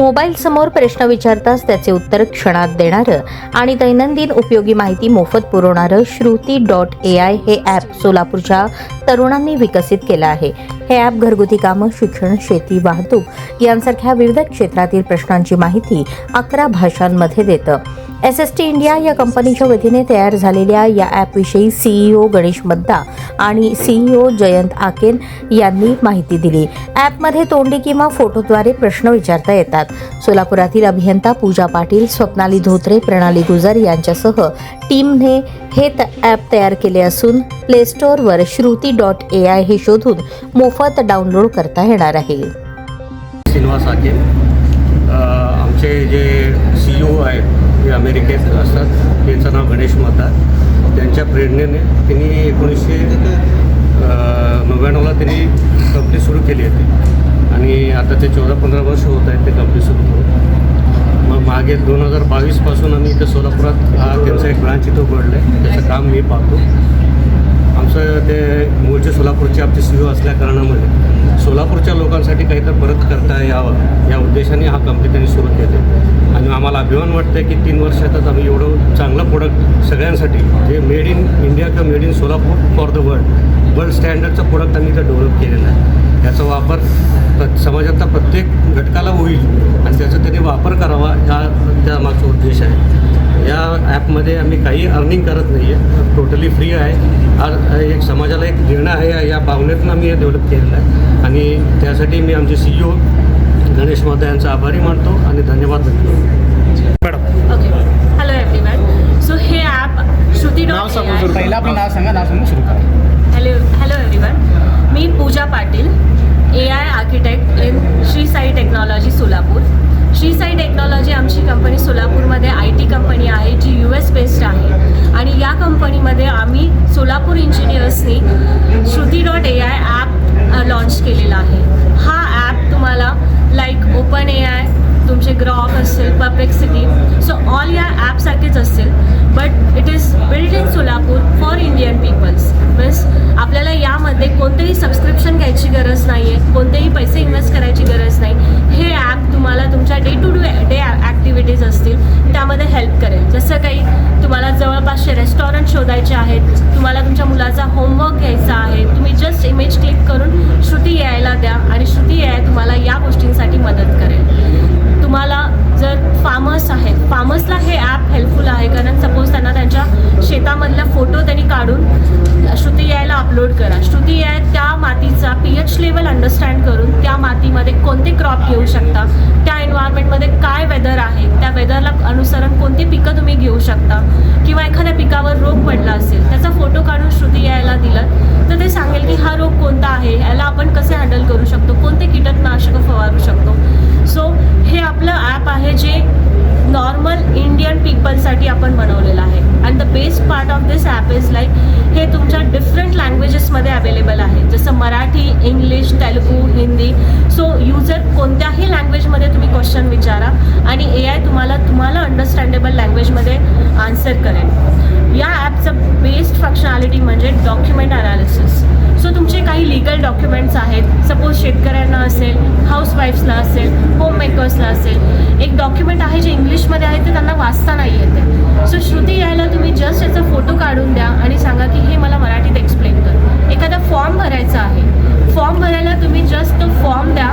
Mobile समोर प्रश्न विचारताच त्याचे उत्तर क्षणात देणारं आणि दैनंदिन उपयोगी माहिती मोफत पुरवणारं श्रुती डॉट ए आय हे ॲप सोलापूरच्या तरुणांनी विकसित केलं आहे. हे ॲप घरगुती कामं शिक्षण शेती वाहतूक यांसारख्या विविध क्षेत्रातील प्रश्नांची माहिती अकरा भाषांमध्ये देतं. एस एस टी इंडिया या कंपनीच्या वतीने तयार झालेल्या या ॲपविषयी सीईओ गणेश मद्दा आणि सीईओ जयंत आकेन यांनी माहिती दिली. ॲपमध्ये तोंडी किंवा फोटोद्वारे प्रश्न विचारता येतात. सोलापुरातील अभियंता पूजा पाटील स्वप्नाली धोत्रे प्रणाली गुजर यांच्यासह टीमने हे त- ॲप तयार केले असून प्ले स्टोअरवर श्रुती डॉट ए आय हे शोधून मोफत डाउनलोड करता येणार आहे. श्रीनिवास आमचे जे सीईओ आहेत जे अमेरिकेत असतात त्यांचं नाव गणेश मतार त्यांच्या प्रेरणेने त्यांनी एकोणीसशे नव्याण्णवला त्यांनी कंपनी सुरू केली होती. आणि आता ते चौदा पंधरा वर्ष होत आहेत ते कंपनी सुरू करून. मग मागे दोन हजार बावीसपासून आम्ही इथं सोलापुरात हा त्यांचा एक ब्रांच इथं उघडलं आहे त्याचं काम मी पाहतो. आमचं ते मूळचे सोलापूरचे आमचे सी असल्या कारणामुळे सोलापूरच्या लोकांसाठी काहीतरी परत करता यावं या उद्देशाने हा कंपनी त्यांनी सुरू केले आणि आम्हाला अभिमान वाटतं की तीन वर्षातच आम्ही एवढं चांगलं प्रोडक्ट सगळ्यांसाठी जे मेड इन इंडिया किंवा made in Solapur for the world world स्टँडर्डचं product आम्ही इथं डेव्हलप केलेलं आहे. याचा वापर प्र- समाजातला प्रत्येक घटकाला होईल आणि त्याचा त्यांनी वापर करावा हा त्या मागचा उद्देश आहे. या ॲपमध्ये आम्ही काही अर्निंग करत नाही आहे टोटली फ्री आहे एक समाजाला एक देणं आहे. या भावनेतून आम्ही हे डेव्हलप केलेलं आहे. आणि त्यासाठी मी आमचे सी ओ गणेश महोदय यांचा आभारी मानतो आणि धन्यवाद madam. Okay hello everyone so हे ॲप श्रुती नाव पहिलं आपलं नाव सांगा नाव सांगून सुरू करा. Hello hello everyone me Pooja Patil A I architect in Shri Sai technology Solapur. Shri Sai technology आमची कंपनी सोलापूरमध्ये या कंपनीमध्ये आम्ही Solapur इंजिनियर्सनी Shruti dot A I app launch केलेला आहे. हा ॲप तुम्हाला लाईक ओपन ए आय तुमचे ग्रॉक असेल परप्लेक्सिटी सो ऑल या ॲपसारखेच असेल. But it is build in Solapur for Indian peoples means आपल्याला यामध्ये कोणतेही सबस्क्रिप्शन घ्यायची गरज नाही आहे कोणतेही पैसे इन्व्हेस्ट करायची गरज नाही. हे ॲप तुम्हाला तुमच्या day to day day activities असतील त्यामध्ये हेल्प करेल. जसं काही जवळपासचे रेस्टॉरंट शोधायचे आहेत. तुम्हाला तुमच्या मुलाचा होमवर्क घ्यायचा आहे. तुम्ही जस्ट इमेज क्लिक करून श्रुती यायला द्या आणि श्रुती याय तुम्हाला या गोष्टींसाठी मदत करेल. तुम्हाला जर फार्मर्स आहेत फार्मर्सला हे ॲप हेल्पफुल आहे. कारण सपोज त्यांना त्यांच्या शेतामधला फोटो त्यांनी काढून श्रुती यायला अपलोड करा. श्रुती याय त्या मातीचा पी एच लेवल अंडरस्टँड करून त्या मातीमध्ये कोणते क्रॉप घेऊ शकता एन्व्हायरमेंटमध्ये काय वेदर आहे त्या वेदरला अनुसरण कोणती पिकं तुम्ही घेऊ शकता? किंवा एखाद्या पिकावर रोग पडला असेल त्याचा फोटो काढून श्रुती यायला दिलं तर ते सांगेल की हा रोग कोणता आहे याला आपण कसे हँडल करू शकतो कोणते कीटकनाशकं फवारू शकतो? सो हे आपलं ॲप आहे जे नॉर्मल इंडियन पीपलसाठी आपण बनवलेलं आहे. And the best part of this app is like हे तुमच्या लँग्वेजेसमध्ये अवेलेबल आहे. जसं Marathi English Telugu Hindi. So user कोणत्याही लँग्वेजमध्ये तुम्ही क्वेश्चन विचारा आणि ए आय तुम्हाला तुम्हाला अंडरस्टँडेबल लँग्वेजमध्ये आन्सर करेल. या ॲपचं बेस्ट फंक्शनॅलिटी म्हणजे डॉक्युमेंट अनालिसिस सो तुमचे काही लिगल डॉक्युमेंट्स आहेत. सपोज शेतकऱ्यांना असेल हाऊसवाईफ्सला असेल होम मेकर्सला असेल. एक डॉक्युमेंट आहे जे इंग्लिशमध्ये आहे ते त्यांना वाचता नाही येते सो श्रुती यायला तुम्ही जस्ट याचा फोटो काढून द्या आणि सांगा की हे मला मराठीत एक्सप्लेन कर. एखादा फॉर्म भरायचा आहे. फॉर्म भरायला तुम्ही जस्ट तो फॉर्म द्या.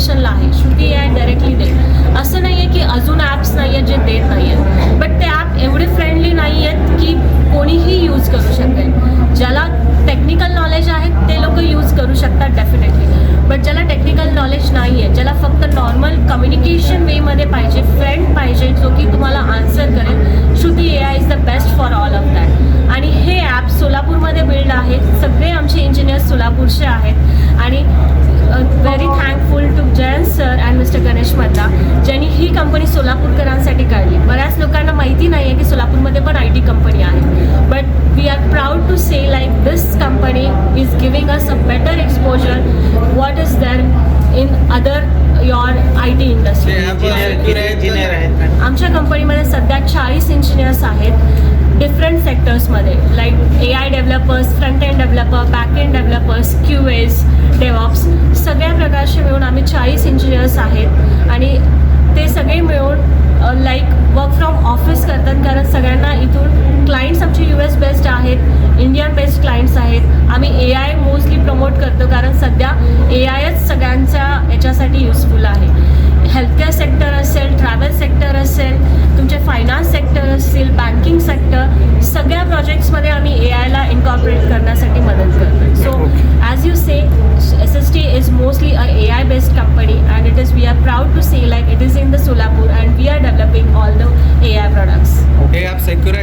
कोणत्या लोकेशनला आहे. श्रुती आहे डायरेक्टली दे असं नाही आहे की अजून ॲप्स नाही आहेत जे देत नाही आहेत बट ते ॲप एवढे फ्रेंडली नाही आहेत की कोणीही यूज करू शकेल. ज्याला टेक्निकल नॉलेज आहे ते लोक यूज करू शकतात डेफिनेटली बट ज्याला टेक्निकल नॉलेज नाही आहे ज्याला फक्त नॉर्मल कम्युनिकेशन वेमध्ये पाहिजे फ्रेंड पाहिजे जो की तुम्हाला आन्सर करेल Shruti A I is the best for all of that आणि हे ॲप सोलापूरमध्ये बिल्ड आहे सगळे आमचे इंजिनियर्स सोलापूरचे आहेत. आणि very thankful to Jayant sir and he company सोलापूरकरांसाठी काढली. बऱ्याच लोकांना माहिती नाही आहे की सोलापूरमध्ये पण आय टी कंपनी आहे. But we are proud to say like this company is giving us a better exposure what is there in other your I T industry आमच्या कंपनीमध्ये सध्या चाळीस चाळीस आहेत. आणि ते सगळे मिळून लाईक वर्क फ्रॉम ऑफिस करतात. कारण सगळ्यांना इथून क्लायंट्स आमचे यू एस बेस्ड आहेत इंडियन बेस्ड क्लायंट्स आहेत. आम्ही ए आय मोस्टली प्रमोट करतो कारण सध्या ए आयच सगळ्यांच्या याच्यासाठी युजफुल आहे. हेल्थकेअर सेक्टर असेल ट्रॅव्हल सेक्टर असेल तुमचे फायनान्स सेक्टर असतील बँकिंग सेक्टर सगळ्या प्रोजेक्ट्समध्ये आम्ही ए आयला इन्कॉर्पोरेट करण्यासाठी मदत करतो. टू